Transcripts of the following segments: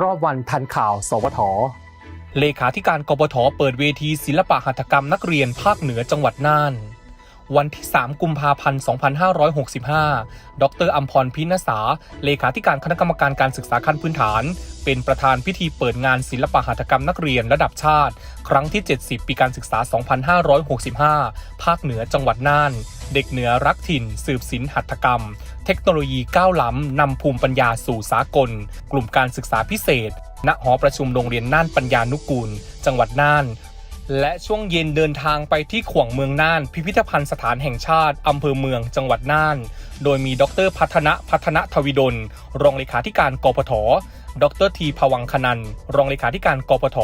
รอบวันทันข่าว สวท เลขาธิการกบฏเปิดเวทีศิลปะหัตถกรรมนักเรียนภาคเหนือจังหวัดน่าน วันที่ 3 กุมภาพันธ์ 2565 ดรอัมพรพินสา เลขาธิการคณะกรรมการการศึกษาขั้นพื้นฐาน เป็นประธานพิธีเปิดงานศิลปะหัตถกรรมนักเรียนระดับชาติ ครั้งที่ 70 ปีการศึกษา 2565 ภาคเหนือจังหวัดน่าน เด็กเหนือรักถิ่น สืบศิลหัตถกรรม เทคโนโลยีก้าวล้ำนำภูมิปัญญาสู่สากล กลุ่มการศึกษาพิเศษ ณหอประชุมโรงเรียนน่านปัญญานุกูล จังหวัดน่าน และช่วงเย็นเดินทางไปที่ขวงเมืองน่าน พิพิธภัณฑ์สถานแห่งชาติอำเภอเมืองจังหวัดน่าน โดยมีดรพัฒนะพัฒนทวิดล รองเลขาธิการกปทดรทีพวังคนัน รองเลขาธิการกปท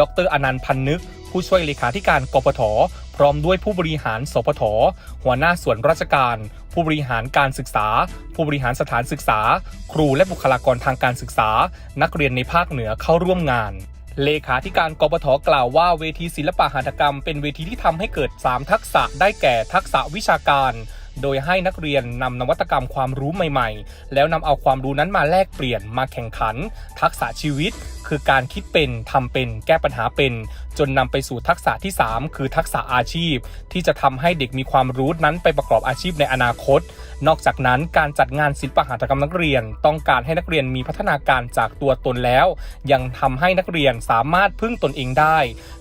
ดรอนันต์พันนึก ผู้ช่วยเลขาธิการกปท พร้อมด้วยผู้บริหาร สพท หัวหน้าส่วนราชการ ผู้บริหารการศึกษา ผู้บริหารสถานศึกษา ครูและบุคลากรทางการศึกษา นักเรียนในภาคเหนือเข้าร่วมงานเลขาธิการกบทกล่าวว่าเวทีศิลปะหัตถกรรมเป็นเวทีที่ทำให้เกิด 3 ทักษะได้แก่ทักษะวิชาการ โดยให้นักเรียนนำนวัตกรรมความรู้ใหม่ๆ แล้วนำเอาความรู้นั้นมาแลกเปลี่ยนมาแข่งขัน ทักษะชีวิต คือการคิดเป็นทำเป็นแก้ปัญหาเป็น จนนำไปสู่ทักษะที่ 3 คือทักษะอาชีพ ที่จะทำให้เด็กมีความรู้นั้นไปประกอบอาชีพในอนาคต นอกจากนั้นการจัดงานศิลปหัตถกรรมนักเรียน ต้องการให้นักเรียนมีพัฒนาการจากตัวตนแล้ว ยังทำให้นักเรียนสามารถพึ่งตนเองได้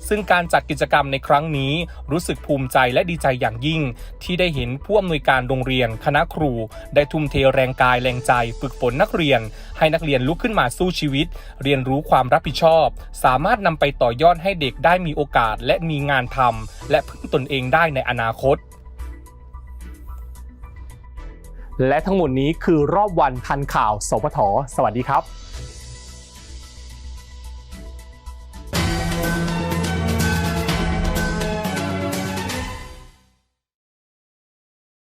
ซึ่งการจัดกิจกรรมในครั้งนี้ รู้สึกภูมิใจและดีใจอย่างยิ่ง ที่ได้เห็นผู้อำนวยการโรงเรียน คณะครู ได้ทุ่มเทแรงกายแรงใจ ฝึกฝนนักเรียน ให้นักเรียนลุกขึ้นมาสู้ชีวิต เรียนรู้ความรับผิดชอบ สามารถนำไปต่อยอดให้เด็กได้มีโอกาสและมีงานทำและพึ่งตนเองได้ในอนาคต และทั้งหมดนี้คือรอบวันทันข่าวสวทสวัสดีครับ